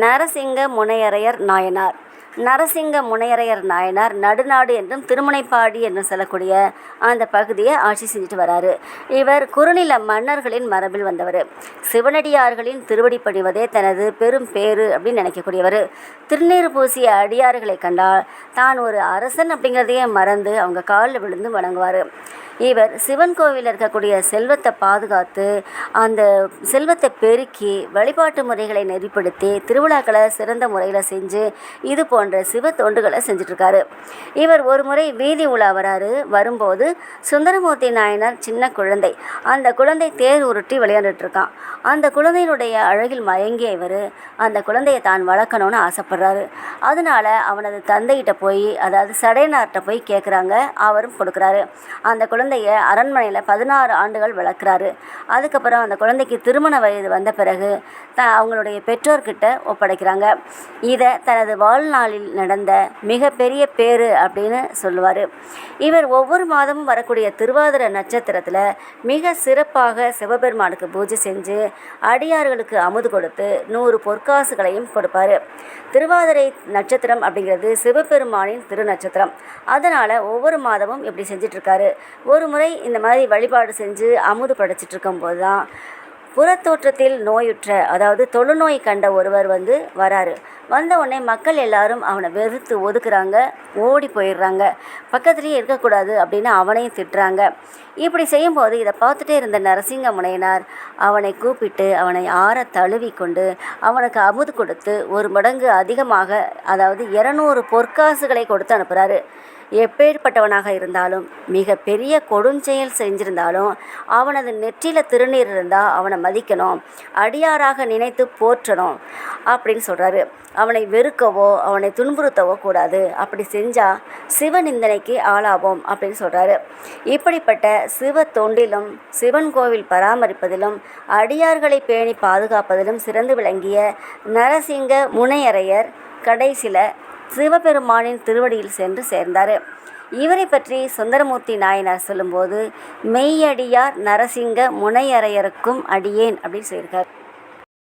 நரசிங்க முனையரையர் நாயனார். நரசிங்க முனையரையர் நாயனார் நடுநாடு என்றும் திருமுனைப்பாடி என்றும் சொல்லக்கூடிய அந்த பகுதியை ஆட்சி செஞ்சுட்டு வராரு. இவர் குறுநில மன்னர்களின் மரபில் வந்தவர். சிவனடியார்களின் திருவடி பணிவதே தனது பெரும் பேரு அப்படின்னு நினைக்கக்கூடியவர். திருநீர் பூசிய அடியார்களை கண்டால் தான் ஒரு அரசன் அப்படிங்கிறதையே மறந்து அவங்க காலில் விழுந்து வணங்குவார். இவர் சிவன் கோவிலில் இருக்கக்கூடிய செல்வத்தை பாதுகாத்து அந்த செல்வத்தை பெருக்கி வழிபாட்டு முறைகளை நெறிப்படுத்தி திருவிழாக்களை சிறந்த முறையில் செஞ்சு இது போன்ற சிவ தொண்டுகளை செஞ்சிட்ருக்காரு. இவர் ஒரு முறை வீதி உலா வராரு. வரும்போது சுந்தரமூர்த்தி நாயனார் சின்ன குழந்தை. அந்த குழந்தை தேர் உருட்டி விளையாண்டுட்டு இருக்கான் அந்த குழந்தையினுடைய அழகில் மயங்கிய இவர் அந்த குழந்தையை தான் வளர்க்கணும்னு ஆசைப்படுறாரு. அதனால அவனது தந்தைகிட்ட போய் அதாவது சடையனார்கிட்ட போய் கேட்குறாங்க அவரும் கொடுக்குறாரு. அந்த குழந்தை குழந்தைய அரண்மனையில் பதினாறு ஆண்டுகள் வளர்க்குறாரு. அதுக்கப்புறம் அந்த குழந்தைக்கு திருமண வயது வந்த பிறகு த அவங்களுடைய பெற்றோர்கிட்ட ஒப்படைக்கிறாங்க. இதை தனது வாழ்நாளில் நடந்த மிகப்பெரிய பேரு அப்படின்னு சொல்லுவார். இவர் ஒவ்வொரு மாதமும் வரக்கூடிய திருவாதிரை நட்சத்திரத்தில் மிக சிறப்பாக சிவபெருமானுக்கு பூஜை செஞ்சு அடியார்களுக்கு அமுது கொடுத்து நூறு பொற்காசுகளையும் கொடுப்பார். திருவாதிரை நட்சத்திரம் அப்படிங்கிறது சிவபெருமானின் திருநட்சத்திரம். அதனால் ஒவ்வொரு மாதமும் இப்படி செஞ்சிட்ருக்காரு. ஒரு முறை இந்த மாதிரி வழிபாடு செஞ்சு அமுது படைச்சிட்டு இருக்கும்போது தான் புறத்தோற்றத்தில் நோயுற்ற அதாவது தொழுநோய் கண்ட ஒருவர் வந்து வராரு. வந்த உடனே மக்கள் எல்லாரும் அவனை வெறுத்து ஒதுக்குறாங்க ஓடி போயிடுறாங்க. பக்கத்துலேயே இருக்கக்கூடாது அப்படின்னு அவனையும் திட்டுறாங்க. இப்படி செய்யும்போது இதை பார்த்துட்டே இருந்த நரசிங்க முனையனார் அவனை கூப்பிட்டு அவனை ஆற தழுவி கொண்டு அவனுக்கு அமுது கொடுத்து ஒரு மடங்கு அதிகமாக அதாவது இரநூறு பொற்காசுகளை கொடுத்து அனுப்புகிறாரு எப்பேற்பட்டவனாக இருந்தாலும் மிக பெரிய கொடுஞ்செயல் செஞ்சிருந்தாலும் அவனது நெற்றியில் திருநீர் இருந்தால் அவனை மதிக்கணும் அடியாராக நினைத்து போற்றணும் அப்படின்னு சொல்கிறாரு அவனை வெறுக்கவோ அவனை துன்புறுத்தவோ கூடாது. அப்படி செஞ்சால் சிவநிந்தனைக்கு ஆளாவோம் அப்படின்னு சொல்கிறாரு இப்படிப்பட்ட சிவ தொண்டிலும் சிவன் கோவில் பராமரிப்பதிலும் அடியார்களை பேணி பாதுகாப்பதிலும் சிறந்து விளங்கிய நரசிங்க முனையரையர் கடைசியில் சிவபெருமானின் திருவடியில் சென்று சேர்ந்தார். இவரை பற்றி சுந்தரமூர்த்தி நாயனார் சொல்லும்போது மெய்யடியார் நரசிங்க முனையரையருக்கும் அடியேன் அப்படின்னு சொல்லியிருக்கார்.